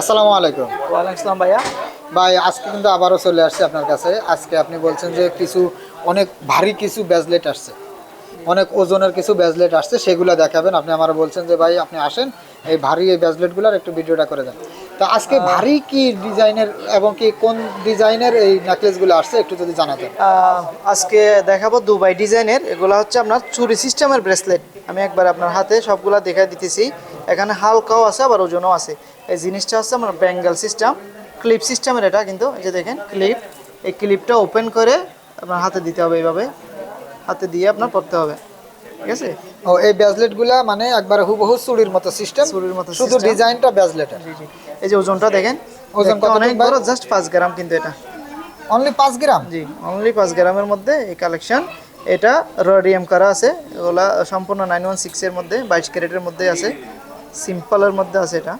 আসসালামু আলাইকুম। ওয়ালাইকুম আসসালাম ভাইয়া। ভাই আজকে কিন্তু আবারও চলে আসছে আপনার কাছে। আজকে আপনি বলছেন যে কিছু অনেক ভারী কিছু ব্যাজলেট আসছে। অনেক ওজনের কিছু ব্যাজলেট আসছে সেগুলো দেখাবেন। আপনি আমার বলছেন যে ভাই আপনি আসেন এই ভারী এই ব্যাজলেটগুলোর একটু ভিডিওটা করে দেন। তো আজকে ভারী কি ডিজাইনের এবং কি কোন ডিজাইনের এই নেকলেসগুলো আসছে একটু যদি জানাতেন। আহ, আজকে দেখাবো দুবাই ডিজাইনের। এগুলো হচ্ছে আপনার চুরি সিস্টেমের ব্রেসলেট। আমি একবার আপনার হাতে সবগুলা দেখা দিতেছি। এখানে হালকাও আছে আবার ওজনও আছে। এই জিনিসটা হচ্ছে আমার ব্যাঙ্গেল সিস্টেম ক্লিপ সিস্টেমের এটা কিন্তু এই যে দেখেন ক্লিপ। এই ক্লিপটা ওপেন করে আপনার হাতে দিতে হবে এইভাবে। হাতে দিয়ে আপনার পড়তে হবে। ঠিক আছে? ও এই ব্যাজলেটগুলা মানে একবারে হুবহু চুরির মতো সিস্টেম চুড়ির মতো শুধু ডিজাইনটা ব্যাজলেটের। এই যে ওজনটা দেখেন ওজন কতটুকু অনেক বড় জাস্ট পাঁচ গ্রাম কিন্তু এটা। অনলি পাঁচ গ্রাম? জি অনলি পাঁচ গ্রামের মধ্যে এই কালেকশন এটা রডিয়াম করা আছে এগুলা সম্পূর্ণ নাইন ওয়ান সিক্সের মধ্যে বাইশ ক্যারেটের মধ্যে আছে। সিম্পলের মধ্যে আছে এটা।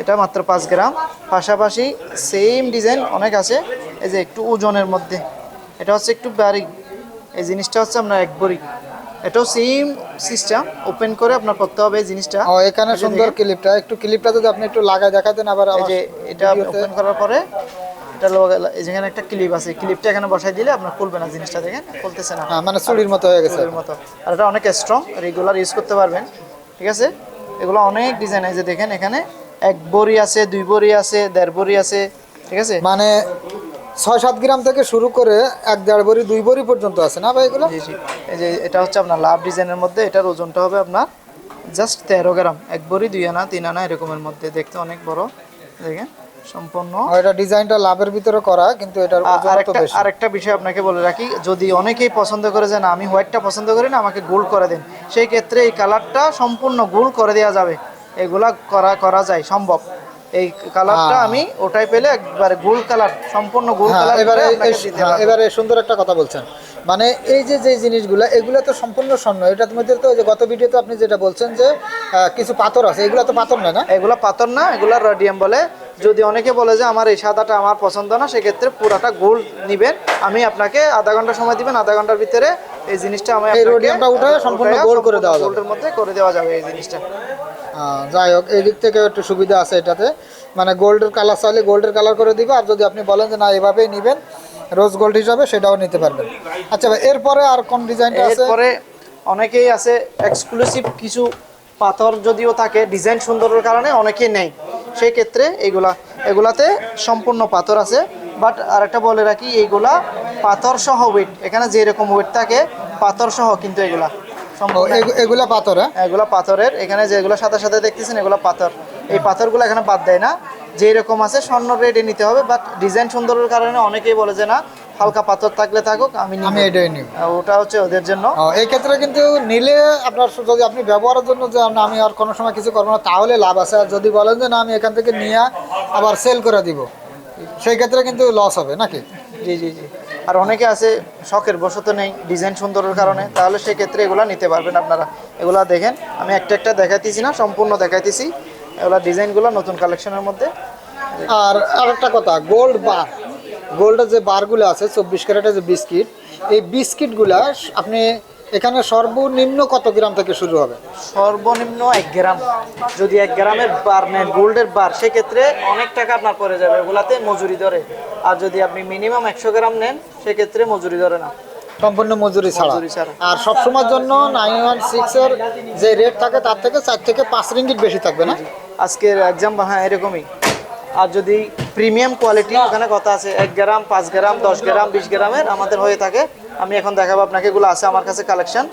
এটা মাত্র পাঁচ গ্রাম। পাশাপাশি সেম ডিজাইন অনেক আছে। এই যে একটু ওজনের মধ্যে। এটা হচ্ছে একটু বারিক এই জিনিসটা হচ্ছে আপনার এক বড়ি। এটাও সেম সিস্টেম ওপেন করে আপনার করতে হবে এই জিনিসটা। ও এখানে সুন্দর ক্লিপটা একটু ক্লিপটা যদি আপনি একটু লাগাই দেখাতেন আবার এই যে এটা ওপেন করার পরে এটা যেখানে একটা ক্লিপ আছে ক্লিপটা এখানে বসাই দিলে আপনার খুলবে না জিনিসটা দেখেন খুলতেছে না। হ্যাঁ মানে চুরির মতো হয়ে গেছে। চুলের মতো। আর এটা অনেক স্ট্রং রেগুলার ইউজ করতে পারবেন ঠিক আছে? এগুলো অনেক ডিজাইন আছে দেখেন এখানে এক বড়ি আছে দুই বড়ি আছে দেড় বড়ি আছে ঠিক আছে? মানে ছয় সাত গ্রাম থেকে শুরু করে এক দেড় বড়ি দুই বড়ি পর্যন্ত আছে না ভাই এগুলো? এই যে এটা হচ্ছে আপনার লাভ ডিজাইনের মধ্যে এটার ওজনটা হবে আপনার জাস্ট তেরো গ্রাম। এক বড়ি দুই আনা তিন আনা এরকমের মধ্যে দেখতে অনেক বড় দেখেন? সম্পূর্ণ এটা ডিজাইনটা লাভের ভিতরে করা কিন্তু এটার আরেকটা আরেকটা বিষয় আপনাকে বলে রাখি যদি অনেকেই পছন্দ করে যে না আমি হোয়াইটটা পছন্দ করি না আমাকে গোল্ড করে দেন। সেই ক্ষেত্রে এই কালারটা সম্পূর্ণ করে দেওয়া যাবে। এগুলা করা করা যায় সম্ভব। এই কালারটা হ্যাঁ। আমি ওটাই পেলে একবারে গোল্ড কালার সম্পূর্ণ গোল্ড হ্যাঁ কালার এবারে হ্যাঁ। এবারে সুন্দর একটা কথা বলছেন। মানে এই যে যে জিনিসগুলো এগুলো তো সম্পূর্ণ স্বর্ণ। এটার মধ্যে তো যে গত ভিডিওতে আপনি যেটা বলছেন যে কিছু পাথর আছে। এগুলো তো পাথর না না? এগুলা পাথর না এগুলা রডিয়াম বলে। যদি অনেকে বলে যে আমার এই সাদাটা আমার পছন্দ না সেক্ষেত্রে পুরাটা গোল্ড নিবেন। আমি আপনাকে আধা ঘণ্টা সময় দিবেন আধা ঘণ্টার ভিতরে এই জিনিসটা আমি এই rhodiumটা উঠায় সম্পূর্ণ করে দেওয়া যাবে। গোল্ডের মধ্যে করে দেওয়া যাবে এই জিনিসটা। যাই হোক এই দিক থেকে একটু সুবিধা আছে এটাতে। মানে গোল্ডের কালার চাইলে গোল্ডের কালার করে দিবে আর যদি আপনি বলেন যে না এভাবেই নেবেন রোজ গোল্ড হিসাবে সেটাও নিতে পারবেন। আচ্ছা ভাই এরপরে আর কোন ডিজাইনটা আছে? এরপরে অনেকেই আছে এক্সক্লুসিভ কিছু পাথর যদিও থাকে ডিজাইন সুন্দরের কারণে অনেকেই নেই। সেই ক্ষেত্রে এইগুলা এগুলাতে সম্পূর্ণ পাথর আছে। বাট আরেকটা বলে রাখি এইগুলা পাথর সহ ওয়েট এখানে যে রকম ওয়েট থাকে পাথর সহ কিন্তু এগুলা এগুলা পাথর হ্যাঁ? এগুলা পাথরের। এখানে যেগুলো সাথে সাথে দেখতেছেন এগুলো পাথর। এই পাথরগুলো এখানে বাদ দেয় না। যেরকম আছে স্বর্ণ রেটে নিতে হবে বাট ডিজাইন সুন্দরের কারণে অনেকেই বলে যে না হালকা পাথর থাকলে থাকুক আমি। আমি এটাই নিব। ওটা হচ্ছে ওদের জন্য। এই ক্ষেত্রে কিন্তু নিলে আপনার যদি আপনি ব্যবহারের জন্য যে আমি আর কোনো সময় কিছু করব না তাহলে লাভ আছে। আর যদি বলেন যে না আমি এখান থেকে নিয়ে আবার সেল করে দিব সেই ক্ষেত্রে কিন্তু লস হবে নাকি? জি জি জি। আর অনেকে আছে শখের বশত নেই ডিজাইন সুন্দরের কারণে। তাহলে সেক্ষেত্রে এগুলা নিতে পারবেন আপনারা। এগুলা দেখেন আমি একটা একটা দেখাইতেছি না সম্পূর্ণ দেখাইতেছি। এগুলা ডিজাইনগুলো নতুন কালেকশনের মধ্যে। আর আরেকটা কথা গোল্ড বার গোল্ডের যে বারগুলো আছে চব্বিশ ক্যারেটের যে বিস্কিট এই বিস্কিটগুলা আপনি এখানে সর্বনিম্ন কত গ্রাম থেকে শুরু হবে? সর্বনিম্ন এক গ্রাম। যদি এক গ্রামের বার নেন গোল্ডের বার সেক্ষেত্রে অনেক টাকা আপনার পড়ে যাবে। ওগুলাতে মজুরি ধরে। আর যদি আপনি মিনিমাম একশো গ্রাম নেন সেক্ষেত্রে মজুরি ধরে না। সম্পূর্ণ মজুরি ছাড়া। আর সবসময়ের জন্য নাইন ওয়ান সিক্স এর যে রেট থাকে তার থেকে চার থেকে পাঁচ রিঙ্গিট বেশি থাকবে না? আজকের এক্সাম হ্যাঁ এরকমই। আর যদি প্রিমিয়াম কোয়ালিটি ওখানে কথা আছে এক গ্রাম পাঁচ গ্রাম দশ গ্রাম বিশ গ্রামের আমাদের হয়ে থাকে। আমি এখন দেখাবো আপনাকে এগুলো আছে আমার কাছে কালেকশন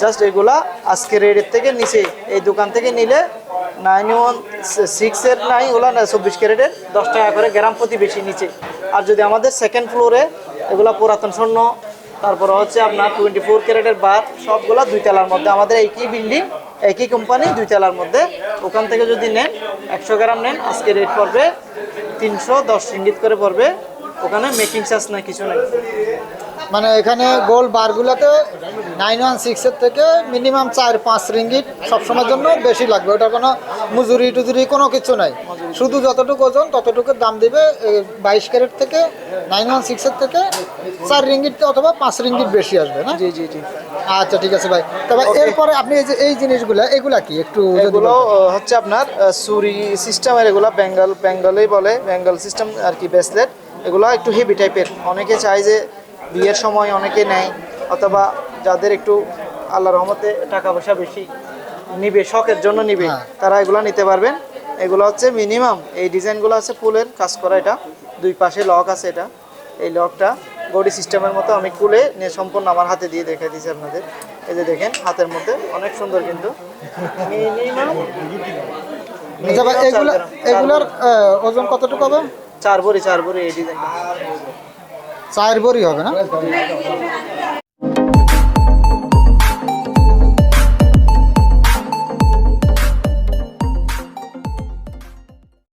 জাস্ট এগুলা আজকের রেটের থেকে নিচে এই দোকান থেকে নিলে নাইন ওয়ান সিক্সের নাই ওগুলা না চব্বিশ ক্যারেটের দশ টাকা করে গ্রাম প্রতি বেশি নিচে। আর যদি আমাদের সেকেন্ড ফ্লোরে এগুলা পুরাতন স্বর্ণ তারপরে হচ্ছে আপনার টোয়েন্টি ফোর ক্যারেটের বার সবগুলা দুই তলার মধ্যে আমাদের একই বিল্ডিং একই কোম্পানি দুই তলার মধ্যে। ওখান থেকে যদি নেন, একশো গ্রাম নেন, আজকে রেট পড়বে তিনশো দশ ইঙ্গিত করে পড়বে। ওখানে মেকিং চার্জ না কিছু নাই। মানে এখানে গোল্ড বারগুলোতে নাইন ওয়ান সিক্সের থেকে মিনিমাম চার পাঁচ রিঙ্গিট সবসময়ের জন্য বেশি লাগবে। ওটা কোনো মজুরি টুজুরি কোনো কিছু নাই। শুধু যতটুকু ওজন ততটুকু দাম দিবে বাইশ ক্যারেট থেকে নাইন ওয়ান সিক্সের থেকে চার রিঙ্গিট অথবা পাঁচ রিঙ্গিট বেশি আসবে না? জি জি জি। আচ্ছা ঠিক আছে ভাই। তবে এরপরে আপনি এই যে এই জিনিসগুলা এগুলা কি? একটু এগুলো হচ্ছে আপনার সুরি সিস্টেমের এগুলো বেঙ্গল বেঙ্গলেই বলে বেঙ্গল সিস্টেম আর কি ব্রেসলেট এগুলো একটু হেভি টাইপের অনেকে চায় যে বিয়ের সময় অনেকে নেয় অথবা যাদের একটু আল্লাহ রহমতে টাকা পয়সা বেশি নিবে শখের জন্য নিবে হ্যাঁ। তারা এগুলো নিতে পারবেন। এগুলো হচ্ছে মিনিমাম এই ডিজাইনগুলো আছে ফুলের কাজ করা এটা। দুই পাশে লক আছে এটা। এই লকটা বডি সিস্টেমের মতো আমি খুলে নিয়ে সম্পূর্ণ আমার হাতে দিয়ে দেখে দিয়েছি আপনাদের। এই যে দেখেন হাতের মধ্যে অনেক সুন্দর কিন্তু। আচ্ছা এগুলার ওজন কতটুকু হবে? চার ভরি চার ভরি এই ডিজাইনটা। চার বড়ি হবে না?